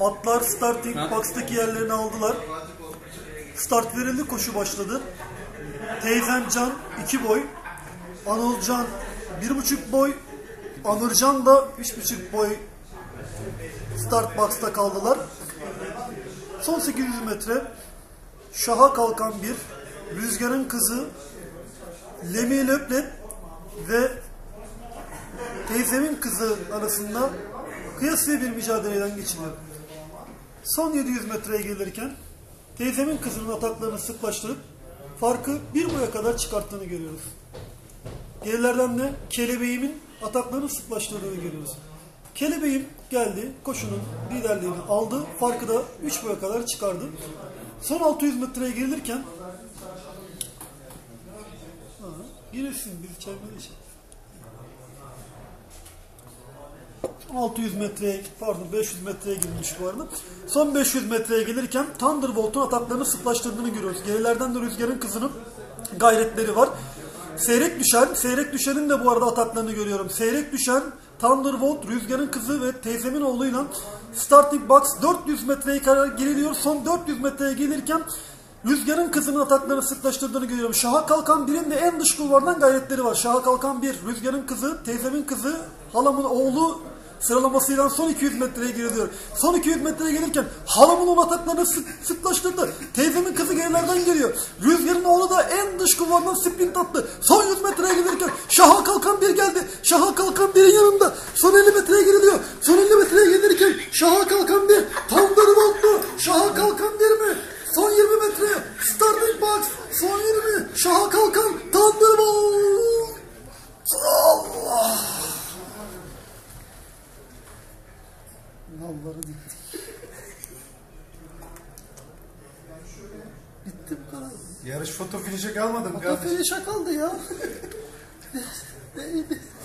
Atlar starting box'taki yerlerini aldılar. Start verildi, koşu başladı. Teyzem Can 2 boy. Anıl Can 1,5 boy. Anırcan da 3,5 boy start box'ta kaldılar. Son 800 metre Şaha kalkan bir Rüzgarın kızı Lemi Löplet ve teyzemin kızı arasında kıyasıya bir mücadeleden geçiliyor. Son 700 metreye gelirken teyzemin kızının ataklarını sıklaştırıp farkı bir boya kadar çıkarttığını görüyoruz. Gerilerden de kelebeğimin ataklarını sıklaştırdığını görüyoruz. Kelebeğim geldi, koşunun liderliğini aldı, farkı da 3 boya kadar çıkardı. Son 600 metreye gelirken Ha, Girersin biz çevirmeli 600 metreye pardon 500 metreye girmiş bu arada. Son 500 metreye gelirken Thunderbolt'un ataklarını sıklaştırdığını görüyoruz. Gerilerden de Rüzgar'ın kızının gayretleri var. Seyrek düşen, seyrek düşenin de bu arada ataklarını görüyorum. Seyrek düşen Thunderbolt, Rüzgar'ın kızı ve teyzemin oğluyla Starting Box 400 metreye kadar geriliyor. Son 400 metreye gelirken Rüzgar'ın kızının ataklarını sıklaştırdığını görüyorum. Şaha Kalkan 1'in de en dış kulvardan gayretleri var. Şaha Kalkan 1, Rüzgar'ın kızı, teyzemin kızı, halamın oğlu sıralamasıyla son 200 metreye giriliyor. Son 200 metreye gelirken halamın on ataklarını sık, sıklaştırdı. Teyzemin kızı gerilerden geliyor. Rüzgar'ın oğlu da en dış kulvardan sprint attı. Son 100 metreye gelirken Şaha Kalkan 1 geldi. Şaha Kalkan 1'in yanında. Son 50 metreye giriliyor. Son 50 metreye gelirken Şaha Kalkan 1 Thunderbolt mu? Şaha Kalkan 1 mi? Son 20 metre starting box son 20 Şaha Thunderbolt Allah Nalları bitti. bitti bu kadar. Yarış foto finişe kalmadı mı Kafeye kardeşim? şakaldı ya. Neydi?